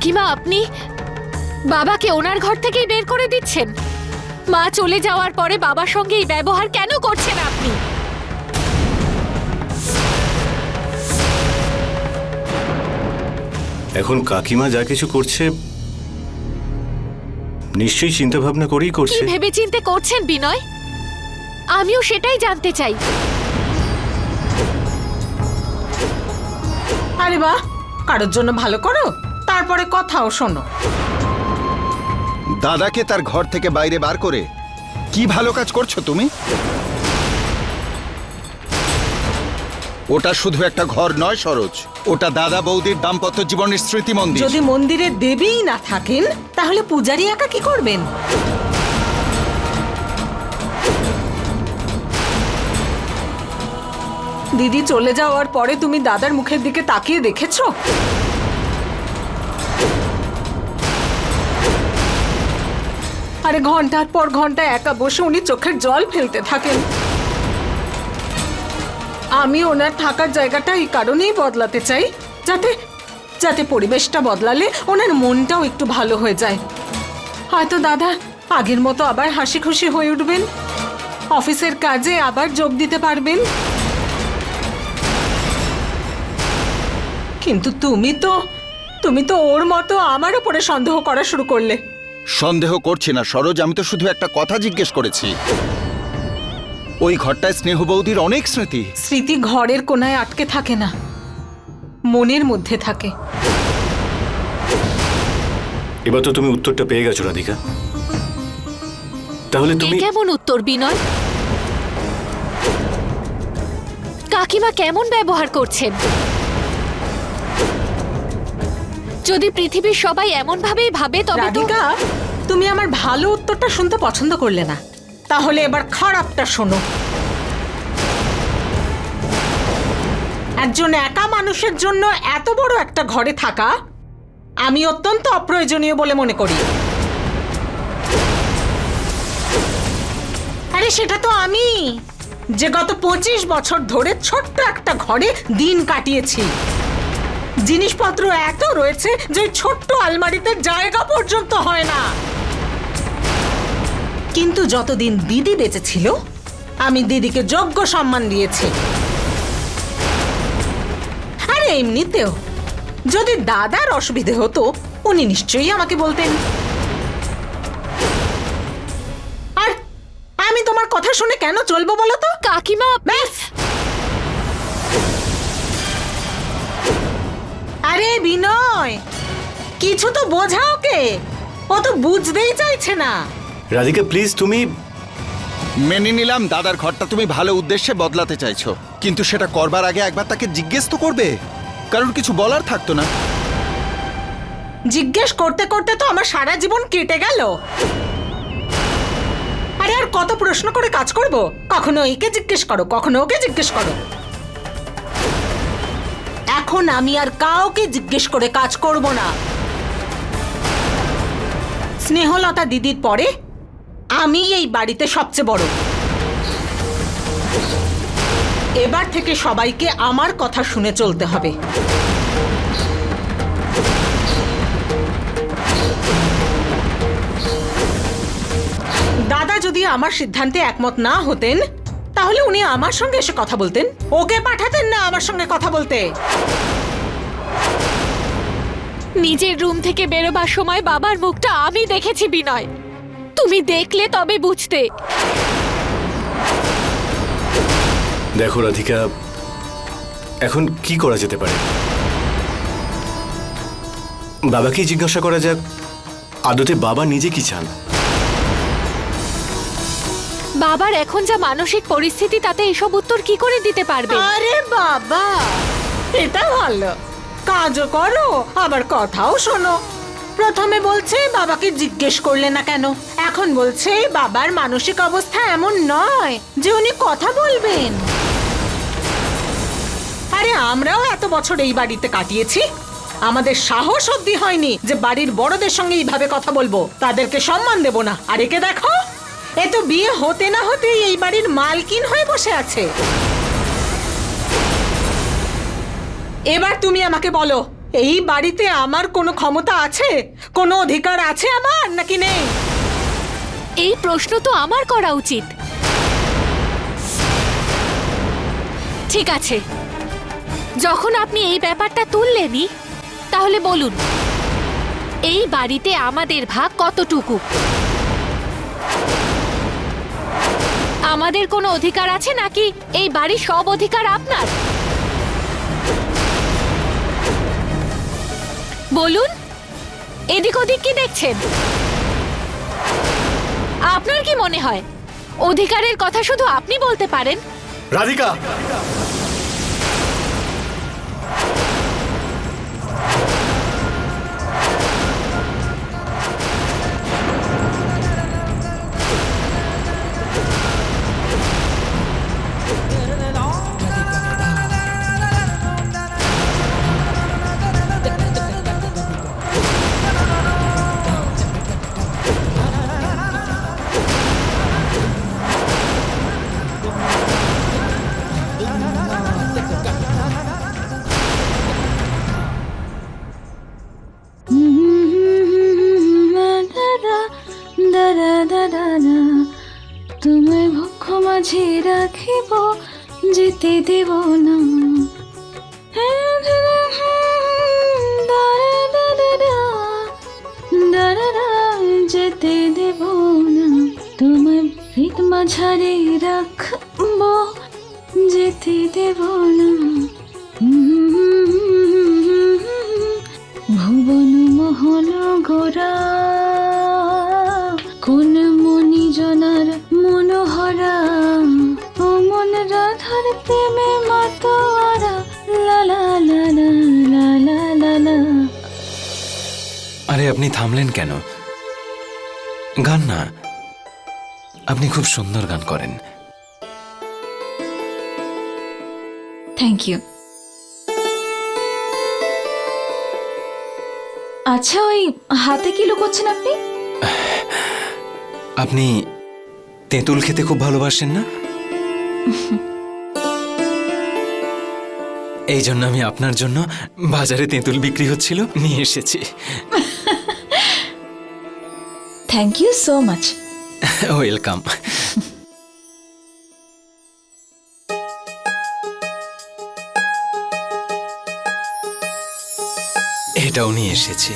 কাকিমা আপনি বাবাকে ওনার ঘর থেকেই বের করে দিচ্ছেন। মা চলে যাওয়ার পরে বাবার সঙ্গে এই ব্যবহার কেন করছেন আপনি? এখন কাকিমা যা কিছু করছে নিশ্চয়ই চিন্তা ভাবনা করেই কি করছে ভেবেচিন্তে করছেন বিনয়? আমিও সেটাই জানতে চাই। আরে বাহ কারোর জন্য ভালো করো। তারপরে কথাও শোনো। দাদাকে তার ঘর থেকে বাইরে বার করে কি ভালো কাজ করছ তুমি? ওটা শুধু একটা ঘর নয় সরোজ। ওটা দাদা বৌদির দাম্পত্য জীবনের স্মৃতি মন্দির যদি মন্দিরে দেবীই না থাকেন তাহলে পূজারি একা কি করবেন? দিদি চলে যাওয়ার পরে তুমি দাদার মুখের দিকে তাকিয়ে দেখেছ? আরে ঘণ্টার পর ঘণ্টা একা বসে উনি চোখের জল ফেলতে থাকেন। আমি ওনার থাকার জায়গাটা এই কারণেই বদলাতে চাই, যাতে যাতে পরিবেশটা বদলালে ওনার মনটাও একটু ভালো হয়ে যায়। হয়তো দাদা, আগের মতো আবার হাসি খুশি হয়ে উঠবেন। অফিসের কাজে আবার যোগ দিতে পারবেন। কিন্তু তুমি তো তুমি তো ওর মতো আমার উপরে সন্দেহ করা শুরু করলে। সন্দেহ করছি না সরোজ আমি তো শুধু একটা কথা জিজ্ঞেস করেছি। ওই ঘরটায় স্নেহ বৌদির অনেক স্মৃতি। স্মৃতি ঘরের কোনায় আটকে থাকে না মনের মধ্যে থাকে। এবার তো তুমি উত্তরটা পেয়ে গেছো রাধিকা। তাহলে তুমি কেমন উত্তর বিনয়? কাকিমা কেমন ব্যবহার করছেন? যদি পৃথিবীর সবাই এমন ভাবেই ভাবে তবে তো রাধিকা তুমি আমার ভালো উত্তরটা শুনতে পছন্দ করলে না। তাহলে এবার খারাপটা শোনো। একজন একা মানুষের জন্য এত বড় একটা ঘরে থাকা আমি অত্যন্ত অপ্রয়োজনীয় বলে মনে করি। আরে সেটা তো আমি, যে গত পঁচিশ বছর ধরে ছোট্ট একটা ঘরে দিন কাটিয়েছি। জিনিসপত্র এত রয়েছে যে ছোট্ট আলমারিতে জায়গা পর্যন্ত হয় না। কিন্তু যতদিন দিদি বেঁচে ছিল আমি দিদিকে যোগ্য সম্মান দিয়েছি। আরে এমনিতেও। যদি দাদার অসুবিধে হতো উনি নিশ্চয়ই আমাকে বলতেন। আর আমি তোমার কথা শুনে কেন চলবো বলো তো? কাকিমা ব্যাস! আরে বিনয় কিছু তো বোঝাও কে ও তো বুঝতেই চাইছে না। রাধিকা প্লিজ তুমি মেনে নিলাম দাদার ঘরটা তুমি ভালো উদ্দেশ্যে বদলাতে চাইছো। কিন্তু সেটা করবার আগে একবার তাকে জিজ্ঞেস তো করবে। কারণ কিছু বলার থাকতো না। জিজ্ঞেস করতে করতে তো আমার সারা জীবন কেটে গেল। আরে আর কত প্রশ্ন করে কাজ করব? কখনো একে জিজ্ঞেস করো কখনো ওকে জিজ্ঞেস করো। এখন আমি আর কাউকে জিজ্ঞেস করে কাজ করব না। স্নেহলতা দিদির পরে আমি এই বাড়িতে সবচেয়ে বড়। এবার থেকে সবাইকে আমার কথা শুনে চলতে হবে। দাদা যদি আমার সিদ্ধান্তে একমত না হতেন তাহলে উনি আমার সঙ্গে এসে কথা বলতেন? ওকে পাঠাতেন না আমার সঙ্গে কথা বলতে। নিজের রুম থেকে বেরোবার সময় বাবার মুখটা আমি দেখেছি বিনয়। তুমি দেখলে তবে বুঝতে। দেখো রাধিকা এখন কি করা যেতে পারে? বাবাকেই জিজ্ঞাসা করা যাক আদতে বাবা নিজে কি চান? বাবার এখন যা মানসিক পরিস্থিতি, তাতে এসব উত্তর কি করে দিতে পারবে? আরে বাবা, এটা ভালো। কাজও করো, আবার কথাও শোনো। প্রথমে বলছে, বাবাকে জিজ্ঞেস করলে না কেন? এখন বলছে, বাবার মানসিক অবস্থা এমন নয় যে উনি কথা বলবেন। আরে আমরাও এত বছর এই বাড়িতে কাটিয়েছি। আমাদের সাহস অব্দি হয়নি যে বাড়ির বড়দের সঙ্গে এইভাবে কথা বলব। তাদেরকে সম্মান দেব না। আর একে দেখো। এ তো বিয়ে হতে না হতেই এই বাড়ির মালকিন হয়ে বসে আছে। এবার তুমি আমাকে বলো, এই বাড়িতে আমার কোনো ক্ষমতা আছে? কোনো অধিকার আছে আমার, নাকি নেই? এই প্রশ্ন তো আমার করা উচিত। ঠিক আছে। যখন আপনি এই ব্যাপারটা তুললেনই, তাহলে বলুন, এই বাড়িতে আমাদের ভাগ কতটুকু? আমাদের কোনো অধিকার আছে নাকি? এই বাড়ির সব অধিকার আপনার। বলুন, এদিক ওদিক কি দেখছেন? আপনার কি মনে হয়? অধিকারের কথা শুধু আপনি বলতে পারেন। রাধিকা! মাঝে রাখিব, যেতে দেব না। যেতে দেব না। তোমার হৃদ মাঝারে রাখব, যেতে দেব না। আপনি থামলেন কেন? গান না আপনি খুব সুন্দর গান করেন। থ্যাংক ইউ আচ্ছা ওই হাতে কি লুকোচ্ছেন আপনি? আপনি তেঁতুল খেতে খুব ভালোবাসেন না? এই জন্য আমি আপনার জন্য বাজারে তেঁতুল বিক্রি হচ্ছিল নিয়ে এসেছি। Thank you so much welcome এটাও নিয়ে এসেছি।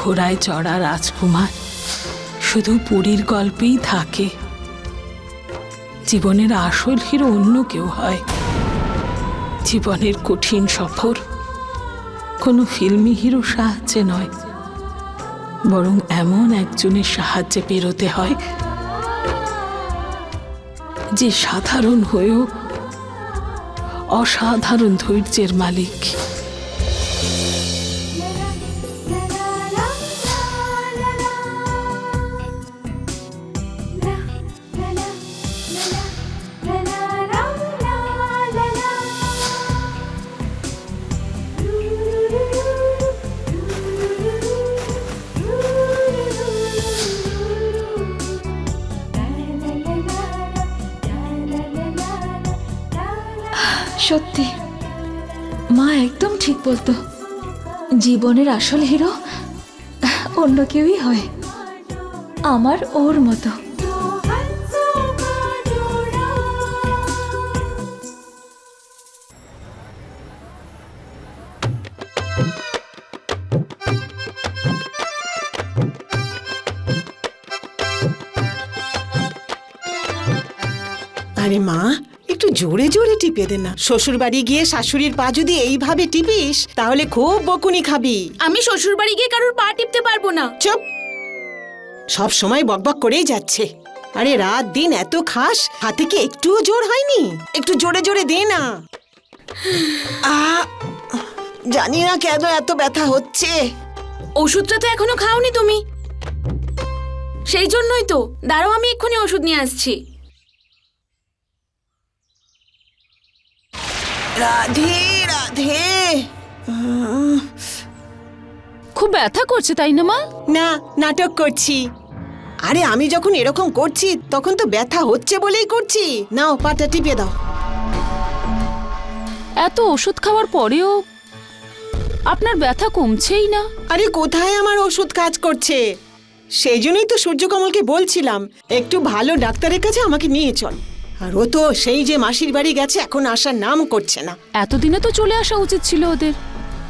ঘোড়ায় চড়া রাজকুমার। শুধু পুরীর গল্পেই থাকে। জীবনের আসল হিরো অন্য কেউ হয়। জীবনের কঠিন সফর কোনো ফিল্মি হিরো সাহায্যে নয়। বরং এমন একজনের সাহায্যে পেরোতে হয়, যে সাধারণ হয়েও অসাধারণ ধৈর্যের মালিক। সত্যি। মা একদম ঠিক বলতো। জীবনের আসল হিরো অন্য কেউই হয়। আমার ওর মতো। আরে মা একটু জোরে জোরে টিপে দে না। শ্বশুর বাড়ি গিয়ে শাশুড়ির পা যদি এইভাবে টিপিস তাহলে খুব বকুনি খাবি। আমি শ্বশুর বাড়ি গিয়ে কারোর পা টিপতে পারব না। চুপ। সব সময় বকবক করেই যাচ্ছে। আরে রাত দিন এত খাস হাতে কি একটুও জোর হয়নি? একটু জোরে জোরে দে না। আ জানি না কেন এত ব্যথা হচ্ছে। ওষুধটা তো এখনও খাওনি তুমি। সেই জন্যই তো। দাঁড়াও আমি এক্ষুনি ওষুধ নিয়ে আসছি। রাধে রাধে। খুব ব্যথা করছে তাই না মা? না নাটক করছি। আরে আমি যখন এরকম করছি তখন তো ব্যথা হচ্ছে বলেই করছি। নাও পাটা টিপে দাও। এত ওষুধ খাওয়ার পরেও আপনার ব্যথা কমছেই না? আরে কোথায় আমার ওষুধ কাজ করছে? সেই জন্যই তো সূর্যকমলকে বলছিলাম একটু ভালো ডাক্তারের কাছে আমাকে নিয়ে চল। আর ও তো সেই যে মাসির বাড়ি গেছে এখন আসার নাম করছে না। এতদিনে তো চলে আসা উচিত ছিল ওদের।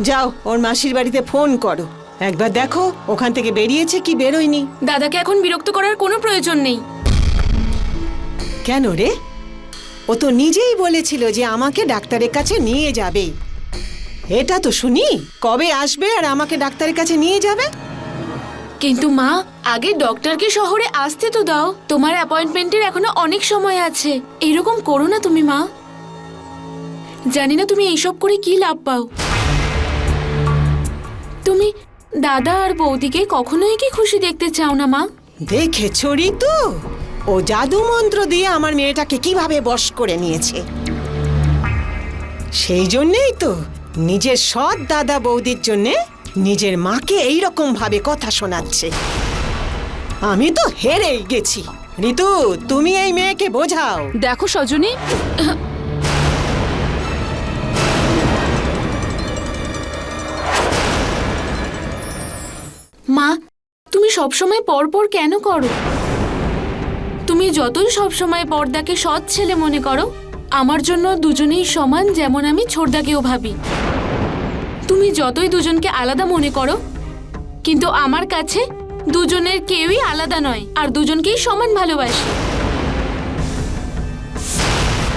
যাও ওর মাসির বাড়িতে ফোন করো। একবার দেখো ওখান থেকে বেরিয়েছে কি বেরোয়নি। দাদাকে এখন বিরক্ত করার কোনো প্রয়োজন নেই। কেন রে? ও তো নিজেই বলেছিল যে আমাকে ডাক্তারের কাছে নিয়ে যাবে। এটা তো শুনি কবে আসবে আর আমাকে ডাক্তারের কাছে নিয়ে যাবে? কিন্তু মা, আগে ডক্টরকে শহরে আসতে তো দাও। তোমার অ্যাপয়েন্টমেন্টের এখনও অনেক সময় আছে। এরকম করো না তুমি, মা। জানি না তুমি এইসব করে কি লাভ পাও। তুমি দাদা আর বৌদিকে কখনোই কি খুশি দেখতে চাও না, মা? দেখেছ তো ও জাদু মন্ত্র দিয়ে আমার মেয়েটাকে কীভাবে বশ করে নিয়েছে? সেই জন্যেই তো নিজের সৎ দাদা বৌদির জন্যে নিজের মাকে এই রকম ভাবে কথা শোনাচ্ছে। আমি তো হেরেই গেছি। ঋতু, তুমি এই মেয়েকে বোঝাও। দেখো সজনী। মা, তুমি সবসময় পরপর কেন করো? তুমি যতই সবসময় পর্দাকে সৎ ছেলে মনে করো, আমার জন্য দুজনেই সমান যেমন আমি ছোটদাকেও ভাবি। তুমি যতই দুজনকে আলাদা মনে করো, কিন্তু আমার কাছে দুজনের কেউই আলাদা নয়, আর দুজনকেই সমান ভালোবাসি।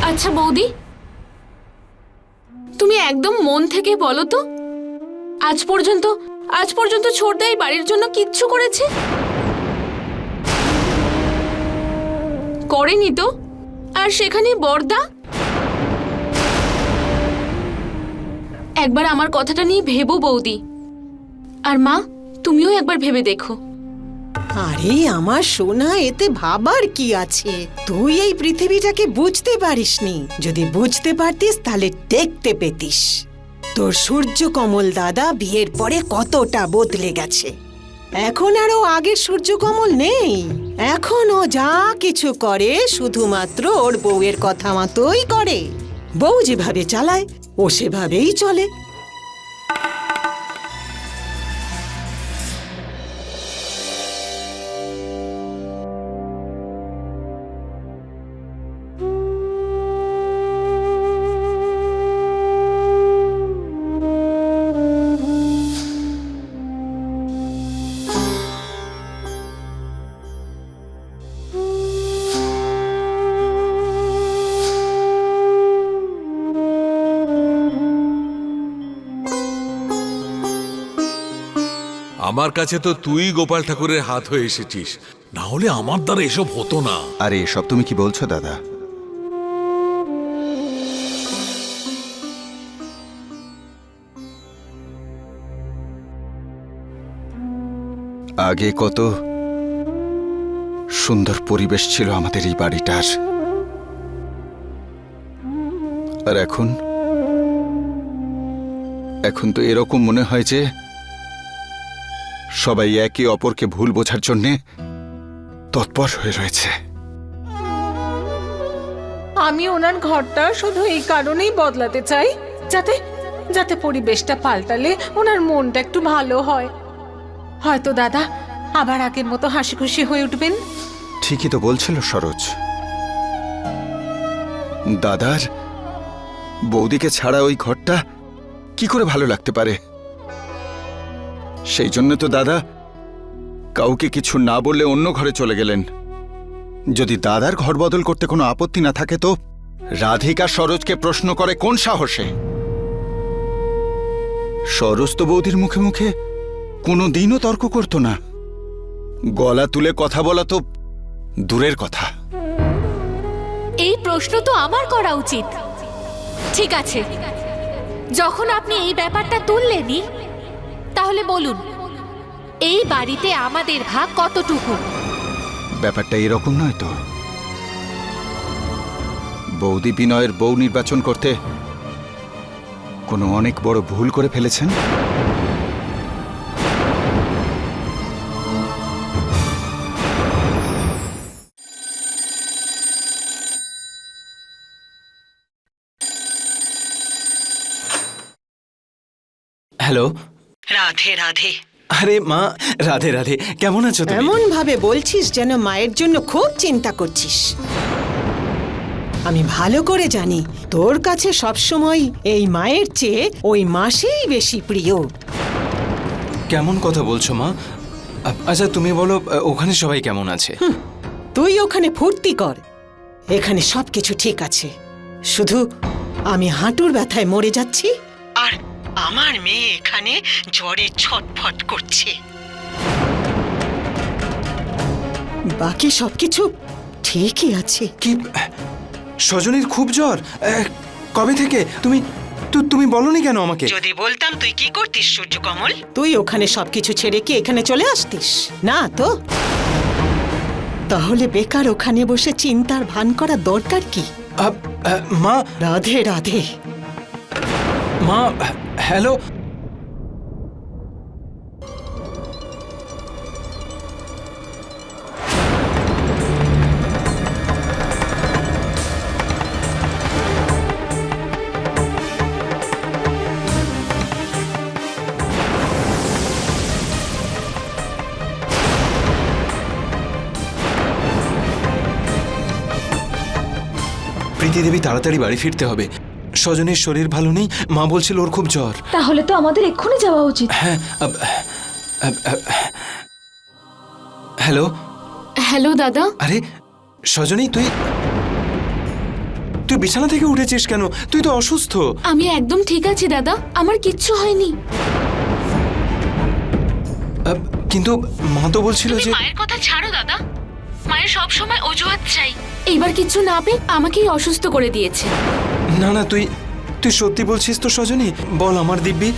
আচ্ছা বৌদি, তুমি একদম মন থেকে বলো তো, আজ পর্যন্ত আজ পর্যন্ত ছোটদা এই বাড়ির জন্য কিচ্ছু করেছে? করেনি তো, আর সেখানে বর্দা একবার আমার কথাটা নিয়ে ভেবো বৌদি। আর মা, তুমিও একবার ভেবে দেখো। আরে, আমার সোনা, এতে ভাবার কি আছে? তুই এই পৃথিবীটাকে বুঝতে পারিসনি। যদি বুঝতে পারতিস, তাহলে দেখতে পেতিস। তোর সূর্য কমল দাদা বিয়ের পরে কতটা বদলে গেছে। এখন আর ও আগের সূর্য কমল নেই। এখন ও যা কিছু করে, শুধুমাত্র ওর বউয়ের কথা মতোই করে। বউ যেভাবে চালায় ও সেভাবেই চলে। আমার কাছে তো তুই গোপাল ঠাকুরের হাত হয়ে এসেছিস। না হলে আমার দ্বারা এসব হতো না। আরে, এসব তুমি কি বলছো, দাদা? আগে কত সুন্দর পরিবেশ ছিল আমাদের এই বাড়িটার। আর এখন? এখন তো এরকম মনে হয় যে সবাই একে অপরকে ভুল বোঝার জন্যে তৎপর হয়ে রয়েছে। আমি ওনার ঘরটা শুধু এই কারণেই বদলাতে চাই যাতে যাতে পরিবেশটা পাল্টালে ওনার মনটা একটু ভালো হয়। হয়তো দাদা আবার আগের মতো হাসি খুশি হয়ে উঠবেন? ঠিকই তো বলছিল সরোজ। দাদার বৌদিকে ছাড়া ওই ঘরটা কি করে ভালো লাগতে পারে? সেই জন্য তো দাদা কাউকে কিছু না বললে অন্য ঘরে চলে গেলেন। যদি দাদার ঘর বদল করতে কোনো আপত্তি না থাকে তো রাধিকা সরোজকে প্রশ্ন করে কোন সাহসে? সরোজ তো বৌদির মুখে মুখে কোনো দিনও তর্ক করতো না। গলা তুলে কথা বলা তো দূরের কথা। এই প্রশ্ন তো আমার করা উচিত। ঠিক আছে। যখন আপনি এই ব্যাপারটা তুললেনই তাহলে বলুন এই বাড়িতে আমাদের ভাগ কতটুকু? ব্যাপারটা এরকম নয় তো। বৌদি বিনয়ের বউ নির্বাচন করতে কোনো অনেক বড় ভুল করে ফেলেছেন? হ্যালো রাধে রাধে। আরে মা রাধে রাধে কেমন আছো তুমি? এমন ভাবে বলছিস যেন মায়ের জন্য খুব চিন্তা করছিস। আমি ভালো করে জানি তোর কাছে সবসময় এই মায়ের চেয়ে ওই মাসেই বেশি প্রিয়। কেমন কথা বলছো মা? আ- আচ্ছা তুমি বলো আ, ওখানে সবাই কেমন আছে? তুই ওখানে ফুর্তি কর। এখানে সবকিছু ঠিক আছে। শুধু আমি হাঁটুর ব্যথায় মরে যাচ্ছি। আর আমার মেয়ে এখানে জ্বরে ছটফট করছে। বাকি সবকিছু ঠিকই আছে। কি সজনীর খুব জ্বর? কবে থেকে? তুমি তু- তুমি বলনি কেন আমাকে? যদি বলতাম তুই কি করতিস সূর্য সূর্যকমল? তুই ওখানে সবকিছু ছেড়ে কি এখানে চলে আসতিস? না তো। তাহলে বেকার ওখানে বসে চিন্তার ভান করা দরকার কি? মা? রাধে রাধে। মা হ্যালো? প্রীতি দেবী তাড়াতাড়ি বাড়ি ফিরতে হবে। স্বজনের শরীর ভালো নেই মা বলছিল ওর খুব জ্বর। তাহলে তো আমাদের এক্ষুনি যাওয়া উচিত। হ্যাঁ হ্যালো? হ্যালো দাদা। আরে সজনী তুই তুই বিছানা থেকে উঠেছিস কেন? তুই তো অসুস্থ। আমি একদম ঠিক আছি দাদা। আমার কিচ্ছু হয়নি। কিন্তু মা তো বলছিল যে মায়ের কথা ছাড়ো দাদা। মায়ের সব সময় অজুহাত চাই। এইবার কিচ্ছু না পেয়ে আমাকেই অসুস্থ করে দিয়েছে। না না তুই তুই সত্যি বলছিস তো সজনী? বল আমার দিব্যি।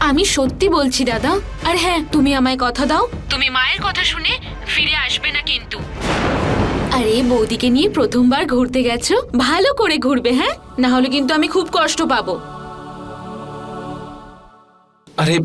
আমি সত্যি বলছি দাদা। আর হ্যাঁ তুমি আমায় কথা দাও। তুমি মায়ের কথা শুনে ফিরে আসবে না কিন্তু। আরে বৌদিকে নিয়ে প্রথমবার ঘুরতে গেছো? ভালো করে ঘুরবে হ্যাঁ? না হলে কিন্তু আমি খুব কষ্ট পাবো। আরে